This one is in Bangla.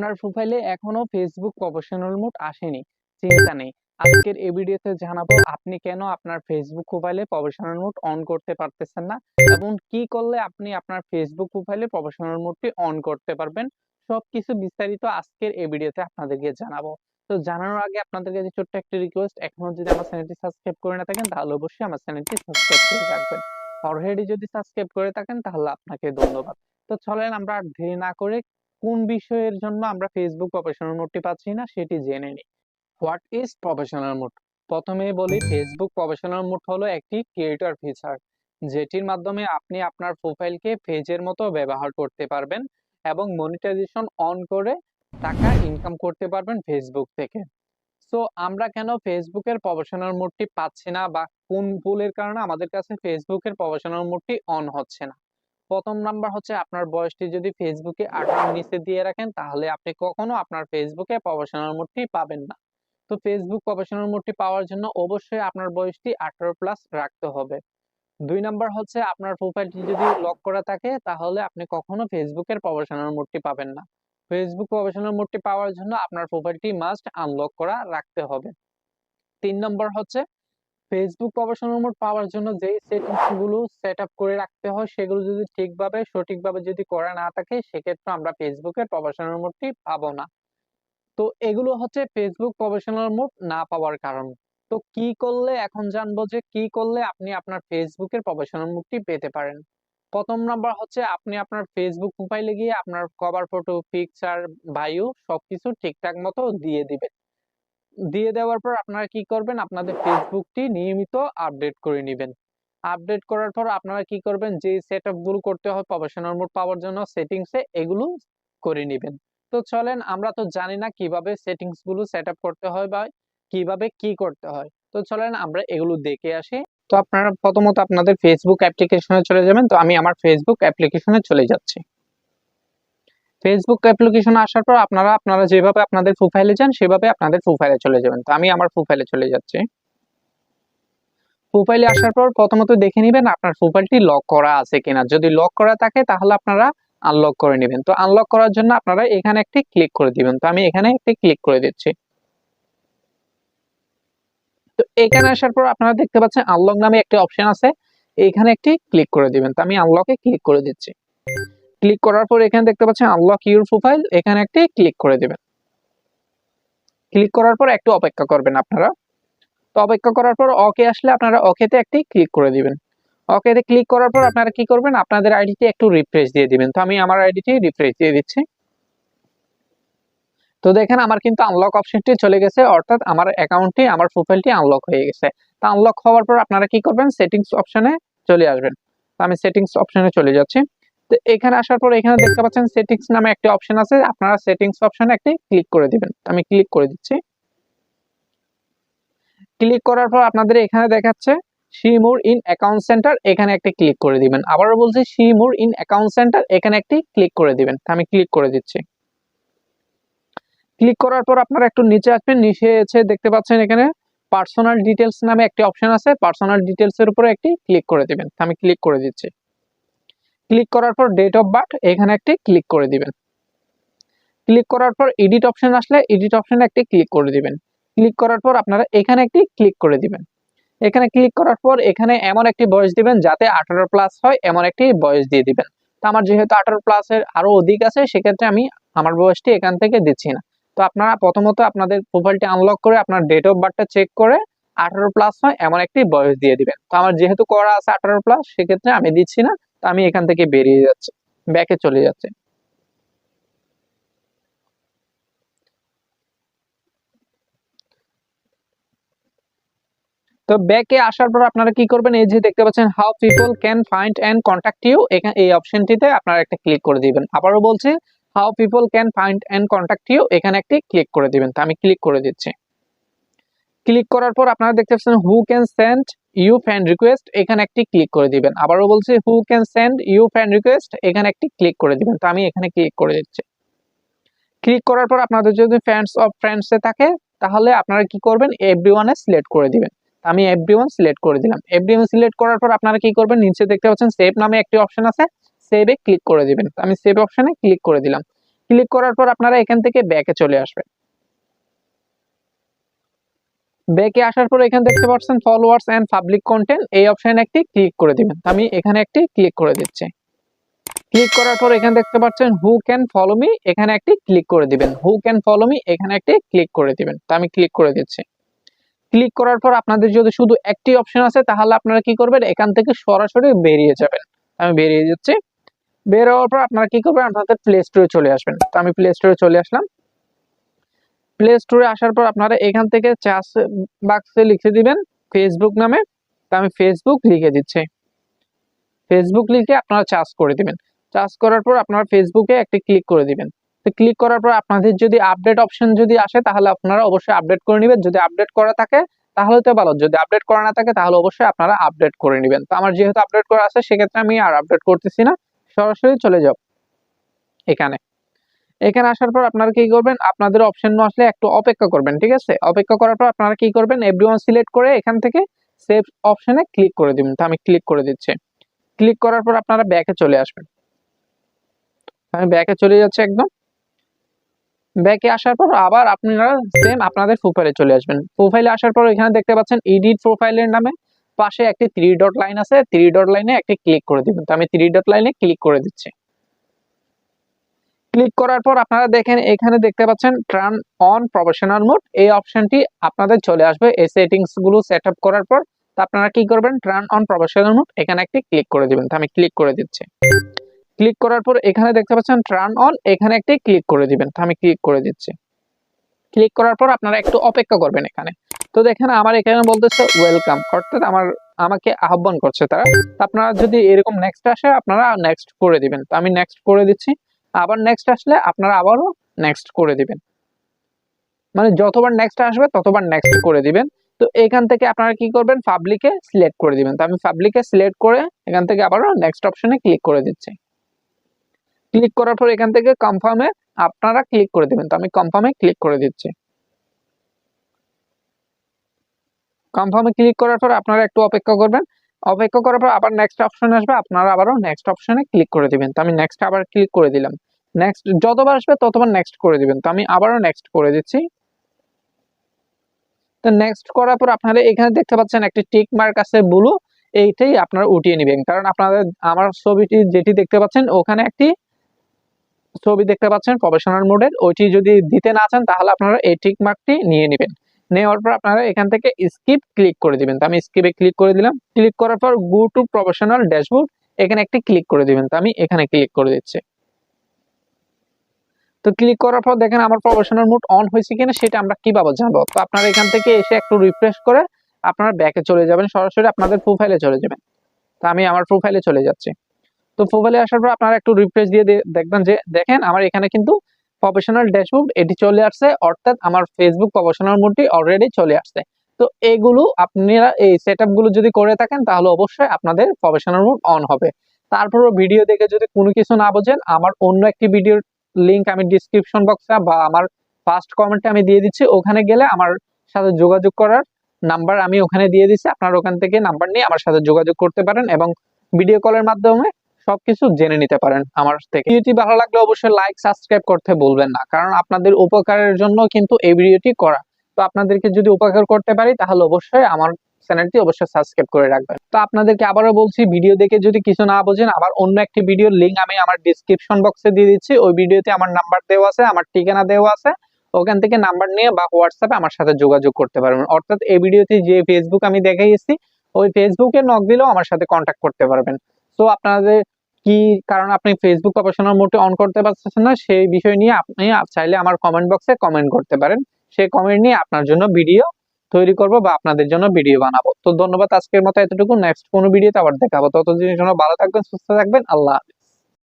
আপনার প্রোফাইলে এখনও ফেসবুক প্রফেশনাল মোড আসেনি, চিন্তা নেই। আজকের এই ভিডিওতে জানাব আপনি কেন আপনার ফেসবুক প্রোফাইলে প্রফেশনাল মোড অন করতে পারতেছেন না এবং কি করলে আপনি আপনার ফেসবুক প্রোফাইলে প্রফেশনাল মোডটি অন করতে পারবেন, সবকিছু বিস্তারিত আজকের এই ভিডিওতে আপনাদেরকে জানাব। তো জানানোর আগে আপনাদের কাছে ছোট্ট একটা রিকোয়েস্ট এখনও যদি আমার চ্যানেলটি সাবস্ক্রাইব করে না থাকেন, তাহলে অবশ্যই আমার চ্যানেলটি সাবস্ক্রাইব করে রাখবেন। অলরেডি যদি সাবস্ক্রাইব করে থাকেন, তাহলে আপনাকে ধন্যবাদ। তো চলেন আমরা আর দেরি না করে কোন বিষয়ের জন্য আমরা ফেসবুক প্রফেশনাল মোডটি পাচ্ছি না সেটি জেনে নিই। হোয়াট ইজ প্রফেশনাল মোড প্রথমে বলি ফেসবুক প্রফেশনাল মোড হলো একটি ক্রিয়েটর ফিচার যেটির মাধ্যমে আপনি আপনার প্রোফাইলকে পেজের মতো ব্যবহার করতে পারবেন এবং মনিটাইজেশন অন করে টাকা ইনকাম করতে পারবেন ফেসবুক থেকে। সো আমরা কেন ফেসবুকের প্রফেশনাল মোডটি পাচ্ছি না বা কোন ভুলের কারণে আমাদের কাছে ফেসবুকের প্রফেশনাল মোডটি অন হচ্ছে না? প্রথম নাম্বার হচ্ছে আপনার বয়সটি যদি ফেসবুকে আঠারোর নিচে দিয়ে রাখেন, তাহলে আপনি কখনো আপনার ফেসবুকে প্রফেশনাল মোডটি পাবেন না। তো ফেসবুক প্রফেশনাল মোডটি পাওয়ার জন্য অবশ্যই আপনার বয়সটি আঠারো প্লাস রাখতে হবে। দুই নাম্বার হচ্ছে আপনার প্রোফাইলটি যদি লক করা থাকে, তাহলে আপনি কখনো ফেসবুকের প্রফেশনাল মোডটি পাবেন না। ফেসবুক প্রফেশনাল মোডটি পাওয়ার জন্য আপনার প্রোফাইলটি মাস্ট আনলক করা রাখতে হবে। তিন নম্বর হচ্ছে ফেসবুক প্রফেশনাল মোড পাওয়ার জন্য যেই সেটিংসগুলো সেট আপ করে রাখতে হয়, সেগুলো যদি ঠিকভাবে, সঠিকভাবে যদি করা না থাকে, সেক্ষেত্রে আমরা ফেসবুকের প্রফেশনাল মোডটি পাবো না। তো এগুলো হচ্ছে ফেসবুক প্রফেশনাল মোড না পাওয়ার কারণ। তো কি করলে, এখন জানব যে কি করলে আপনি আপনার ফেসবুকের প্রফেশনাল মোডটি পেতে পারেন। প্রথম নাম্বার হচ্ছে আপনি আপনার ফেসবুক প্রোফাইলে গিয়ে আপনার কভার ফটো পিকচার বায়ু সবকিছু ঠিকঠাক মতো দিয়ে দিবেন। দিয়ে দেওয়ার পর আপনারা কি করবেন? আপনাদের ফেসবুকটি নিয়মিত আপডেট করে নেবেন। আপডেট করার পর আপনারা কি করবেন? যে সেটগুলো করতে হয় প্রফেশনাল মোড পাওয়ার জন্য সেটিংসে এগুলো করে নেবেন। তো চলেন, আমরা তো জানি না কীভাবে সেটিংসগুলো সেট করতে হয় বা কীভাবে কি করতে হয়। তো চলেন, আমরা এগুলো দেখে আসি। তো আপনারা প্রথমত আপনাদের ফেসবুক অ্যাপ্লিকেশনে চলে যাবেন। তো আমি আমার ফেসবুক অ্যাপ্লিকেশনে চলে যাচ্ছি। ফেসবুক অ্যাপ্লিকেশন আসার পর আপনারা আপনারা যেভাবে আপনাদের প্রোফাইলে যান, সেভাবে আপনাদের প্রোফাইলে চলে যাবেন। তো আমি আমার প্রোফাইলে চলে যাচ্ছি। প্রোফাইলে আসার পর প্রথমত দেখে নেবেন আপনার প্রোফাইলটি লক করা আছে কিনা। যদি লক করা থাকে, তাহলে আপনারা আনলক করে নেবেন। তো আনলক করার জন্য আপনারা এখানে একটি ক্লিক করে দিবেন। তো আমি এখানে একটি ক্লিক করে দিচ্ছি। তো এখানে আসার পর আপনারা দেখতে পাচ্ছেন আনলক নামে একটি অপশন আছে। এখানে একটি ক্লিক করে দিবেন। তো আমি আনলকে ক্লিক করে দিচ্ছি। ক্লিক করার পর এখানে দেখতে পাচ্ছেন আনলক ইউর প্রোফাইল এখানে একটি ক্লিক করে দেবেন। ক্লিক করার পর একটু অপেক্ষা করবেন আপনারা। তো অপেক্ষা করার পর ওকে আসলে আপনারা ওকেতে একটি ক্লিক করে দিবেন। ওকেতে ক্লিক করার পর আপনারা কি করবেন? আপনাদের আইডিটি একটু রিফ্রেশ দিয়ে দিবেন। তো আমি আমার আইডিটি রিফ্রেশ দিয়ে দিচ্ছি। তো দেখেন আমার কিন্তু আনলক অপশনটি চলে গেছে, অর্থাৎ আমার অ্যাকাউন্টটি আমার প্রোফাইলটি আনলক হয়ে গেছে। তো আনলক হওয়ার পর আপনারা কি করবেন? সেটিংস অপশনে চলে আসবেন। তো আমি সেটিংস অপশনে চলে যাচ্ছি। এখানে আসার পর এখানে দেখতে পাচ্ছেন সেটিংস নামে একটি অপশন আছে। আপনারা সেটিংস অপশনে একটি ক্লিক করে দিবেন। আমি ক্লিক করে দিচ্ছি। ক্লিক করার পর আপনাদের এখানে দেখাচ্ছে শিমুর ইন অ্যাকাউন্ট সেন্টার এখানে একটি ক্লিক করে দিবেন। আবারও বলছি শিমুর ইন অ্যাকাউন্ট সেন্টার এখানে একটি ক্লিক করে দিবেন। আমি ক্লিক করে দিচ্ছি। ক্লিক করার পর আপনারা একটু নিচে আসবেন। নিচে এসে দেখতে পাচ্ছেন এখানে পার্সোনাল ডিটেলস নামে একটি অপশন আছে। পার্সোনাল ডিটেলস এর উপরে একটি ক্লিক করে দিবেন। আমি ক্লিক করে দিচ্ছি। ক্লিক করার পর ডেট অফ বার্থ এখানে একটি ক্লিক করে দিবেন। ক্লিক করার পর এডিট অপশন আসলে এডিট অপশনে একটি ক্লিক করে দিবেন। ক্লিক করার পর আপনারা এখানে একটি ক্লিক করে দিবেন। এখানে ক্লিক করার পর এখানে এমন একটি বয়স দিবেন যাতে আঠারো প্লাস হয়, এমন একটি বয়স দিয়ে দিবেন। তো আমার যেহেতু আঠারো প্লাসের আরও অধিক আছে, সেক্ষেত্রে আমি আমার বয়সটি এখান থেকে দিচ্ছি না। তো আপনারা প্রথমত আপনাদের প্রোফাইলটি আনলক করে আপনার ডেট অফ বার্থটা চেক করে আঠারো প্লাস হয়, এমন একটি বয়স দিয়ে দিবেন। তো আমার যেহেতু করা আছে আঠারো প্লাস সেক্ষেত্রে আমি দিচ্ছি না। আমি এখান থেকে বেরিয়ে যাচ্ছি ব্যাকে চলে যাচ্ছে। তো ব্যাকে আসার পর আপনারা কি করবেন? এই যে দেখতে পাচ্ছেন how people can find and contact you এই অপশনটিতে আপনারা একটা ক্লিক করে দিবেন। আবারও বলছি how people can find and contact you এখানে একটি ক্লিক করে দিবেন। তো আমি ক্লিক করে দিচ্ছি। ক্লিক করার পর আপনারা দেখতে পাচ্ছেন who can send you fan request এখানে একটি ক্লিক করে দিবেন। আবারও বলছি who can send you fan request এখানে একটি ক্লিক করে দিবেন। তো আমি এখানে ক্লিক করে দিচ্ছি। ক্লিক করার পর আপনাদের যদি ফ্রেন্ডস অফ ফ্রেন্ডসে থাকে, তাহলে আপনারা কি করবেন? এভরি ওয়ানে সিলেক্ট করে দিবেন। আমি এভরি ওয়ান সিলেক্ট করে দিলাম। এভরি ওয়ান সিলেক্ট করার পর আপনারা কি করবেন? নিচে দেখতে পাচ্ছেন সেভ নামে একটি অপশন আছে। সেভে ক্লিক করে দিবেন। আমি সেভ অপশনে ক্লিক করে দিলাম। ক্লিক করার পর আপনারা এখান থেকে ব্যাকে চলে আসবেন। ব্যাকে আসার পর এখানে দেখতে পাচ্ছেন ফলোয়ার্স এন্ড পাবলিক কন্টেন্ট এই অপশনে একটি ক্লিক করে দিবেন। আমি এখানে একটি ক্লিক করে দিচ্ছি। ক্লিক করার পর এখানে দেখতে পাচ্ছেন হু ক্যান ফলো মি এখানে একটি ক্লিক করে দিবেন। হু ক্যান ফলো মি এখানে একটি ক্লিক করে দিবেন। তো আমি ক্লিক করে দিচ্ছি। ক্লিক করার পর আপনাদের যদি শুধু একটি অপশন আছে, তাহলে আপনারা কি করবেন? এখান থেকে সরাসরি বেরিয়ে যাবেন। আমি বেরিয়ে যাচ্ছি। বের হওয়ার পর আপনারা কি করবেন? আপনাদের প্লে স্টোরে চলে আসবেন। তো আমি প্লে স্টোরে চলে আসলাম। প্লে স্টোরে আসার পর আপনারা এখান থেকে চার্জ বাক্সে লিখে দিবেন ফেসবুক নামে। তো আমি ফেসবুক লিখে দিচ্ছি। ফেসবুক লিখে আপনারা চার্জ করে দিবেন। চার্জ করার পর আপনারা ফেসবুকে একটি ক্লিক করে দিবেন। তো ক্লিক করার পর আপনাদের যদি আপডেট অপশন যদি আসে, তাহলে আপনারা অবশ্যই আপডেট করে নেবেন। যদি আপডেট করা থাকে, তাহলে তো ভালো। যদি আপডেট করা না থাকে, তাহলে অবশ্যই আপনারা আপডেট করে নেবেন। তো আমার যেহেতু আপডেট করা আছে, সেক্ষেত্রে আমি আর আপডেট করতেছি না। সরাসরি চলে যাও এখানে। এখানে আসার পর আপনারা কি করবেন? আপনাদের অপশন আসলে একটু অপেক্ষা করবেন, ঠিক আছে? অপেক্ষা করার পর আপনারা কি করবেন? এভরিওয়ান সিলেক্ট করে এখান থেকে সেভ অপশনে ক্লিক করে দিবেন। তো আমি ক্লিক করে দিচ্ছি। ক্লিক করার পর আপনারা ব্যাকে চলে আসবেন। আমি ব্যাকে চলে যাচ্ছি একদম। ব্যাকে আসার পর আবার আপনারা সেম আপনাদের প্রোফাইলে চলে আসবেন। প্রোফাইলে আসার পর এখানে দেখতে পাচ্ছেন এডিট প্রোফাইলের নামে পাশে একটি থ্রি ডট লাইন আছে। থ্রি ডট লাইনে একটি ক্লিক করে দিবেন। তো আমি থ্রি ডট লাইনে ক্লিক করে দিচ্ছি। ক্লিক করার পর আপনারা দেখেন, এখানে দেখতে পাচ্ছেন টার্ন অন প্রফেশনাল মোড এই অপশনটি আপনাদের চলে আসবে। এই সেটিংসগুলো সেট আপ করার পর আপনারা কি করবেন? টার্ন অন প্রফেশনাল মোড এখানে একটি ক্লিক করে দিবেন। আমি ক্লিক করে দিচ্ছি। ক্লিক করার পর এখানে দেখতে পাচ্ছেন টার্ন অন এখানে একটি ক্লিক করে দিবেন। আমি ক্লিক করে দিচ্ছি। ক্লিক করার পর আপনারা একটু অপেক্ষা করবেন এখানে। তো দেখেন, আমার এখানে বলতেছে ওয়েলকাম অর্থাৎ আমার, আমাকে আহ্বান করছে তারা। আপনারা যদি এরকম নেক্সট আসে, আপনারা নেক্সট করে দিবেন। তো আমি নেক্সট করে দিচ্ছি। আবার নেক্সট আসলে আপনারা আবারও নেক্সট করে দিবেন। মানে যতবার নেক্সট আসবে, ততবার নেক্সট করে দিবেন। তো এখান থেকে আপনারা কি করবেন? পাবলিকে সিলেক্ট করে দিবেন। তো আমি পাবলিকে সিলেক্ট করে এখান থেকে আবারও নেক্সট অপশনে ক্লিক করে দিচ্ছি। ক্লিক করার পর এখান থেকে কনফার্মে আপনারা ক্লিক করে দিবেন। তো আমি কনফার্মে ক্লিক করে দিচ্ছি। কনফার্মে ক্লিক করার পর আপনারা একটু অপেক্ষা করবেন। অপেক্ষা করার পর আবার নেক্সট অপশন আসবে, আপনারা আবারও নেক্সট অপশনে ক্লিক করে দিবেন। তো আমি নেক্সট আবার ক্লিক করে দিলাম। নেক্সট যতবার আসবে ততবার নেক্সট করে দিবেন। তো আমি আবারও নেক্সট করে দিচ্ছি। তো নেক্সট করার পর আপনারা এখানে দেখতে পাচ্ছেন একটি টিক মার্ক আছে ব্লু এইটাই আপনারা উঠিয়ে নেবেন। কারণ আপনাদের আমার ছবিটি যেটি দেখতে পাচ্ছেন, ওখানে একটি ছবি দেখতে পাচ্ছেন প্রফেশনাল মোডের। ওইটি যদি দিতে না চান, তাহলে আপনারা এই টিক মার্কটি নিয়ে নেবেন। নেওয়ার পর আপনারা এখান থেকে স্কিপ ক্লিক করে দিবেন। তো আমি স্কিপে ক্লিক করে দিলাম। ক্লিক করার পর গো টু প্রফেশনাল ড্যাশবোর্ড এখানে একটি ক্লিক করে দিবেন। তো আমি এখানে ক্লিক করে দিচ্ছি। তো ক্লিক করার পর দেখেন আমার প্রফেশনাল মোড অন হয়েছে কিনা সেটা আমরা কীভাবে জানব? তো আপনারা এখান থেকে এসে একটু রিফ্রেশ করে আপনারা ব্যাকে চলে যাবেন। সরাসরি আপনাদের প্রোফাইলে চলে যাবেন। তো আমি আমার প্রোফাইলে চলে যাচ্ছি। তো প্রোফাইলে আসার পর আপনারা একটু রিফ্রেশ দিয়ে দেখবেন যে, দেখেন আমার এখানে কিন্তু প্রফেশনাল ড্যাশবোর্ড এটি চলে আসছে। অর্থাৎ আমার ফেসবুক প্রফেশনাল মোডটি অলরেডি চলে আসছে। তো এগুলো আপনারা এই সেটগুলো যদি করে থাকেন, তাহলে অবশ্যই আপনাদের প্রফেশনাল মোড অন হবে। তারপরও ভিডিও দেখে যদি কোনো কিছু না বোঝেন, আমার অন্য একটি ভিডিওর লিংক আমি ডিসক্রিপশন বক্সে বা আমার ফার্স্ট কমেন্টে আমি দিয়ে দিচ্ছি। ওখানে গেলে আমার সাথে যোগাযোগ করার নাম্বার আমি ওখানে দিয়ে দিচ্ছি। আপনার ওখান থেকে নাম্বার নিয়ে আমার সাথে যোগাযোগ করতে পারেন এবং ভিডিও কলের মাধ্যমে সবকিছু জেনে নিতে পারেন আমার থেকে। ভিডিওটি ভালো লাগলে অবশ্যই লাইক সাবস্ক্রাইব করতে বলবেন না, কারণ আপনাদের উপকারের জন্য কিন্তু এই ভিডিওটি করা। তো আপনাদেরকে যদি উপকার করতে পারি, তাহলে অবশ্যই আমার চ্যানেলটি অবশ্যই সাবস্ক্রাইব করে রাখবেন। তো আপনাদেরকে আবারও বলছি, ভিডিও দেখে যদি কিছু না বোঝেন, আবার অন্য একটি ভিডিওর লিঙ্ক আমি আমার ডিসক্রিপশন বক্সে দিয়ে দিচ্ছি। ওই ভিডিওতে আমার নাম্বার দেওয়া আছে, আমার ঠিকানা দেওয়া আছে। ওখান থেকে নাম্বার নিয়ে বা হোয়াটসঅ্যাপে আমার সাথে যোগাযোগ করতে পারবেন। অর্থাৎ এই ভিডিওতে যে ফেসবুক আমি দেখাইছি, ওই ফেসবুকে নক দিলেও আমার সাথে কন্ট্যাক্ট করতে পারবেন। তো আপনাদের কি কারণে আপনি ফেসবুক প্রফেশনাল মোডে অন করতে পারছেন না, সেই বিষয় নিয়ে আপনি চাইলে আমার কমেন্ট বক্সে কমেন্ট করতে পারেন। সেই কমেন্ট নিয়ে আপনার জন্য ভিডিও তৈরি করব বা আপনাদের জন্য ভিডিও বানাবো। তো ধন্যবাদ আজকের মতো এতটুকু। নেক্সট কোনো ভিডিওতে আবার দেখাবো। ততদিনের জন্য ভালো থাকবেন, সুস্থ থাকবেন। আল্লাহ হাফেজ।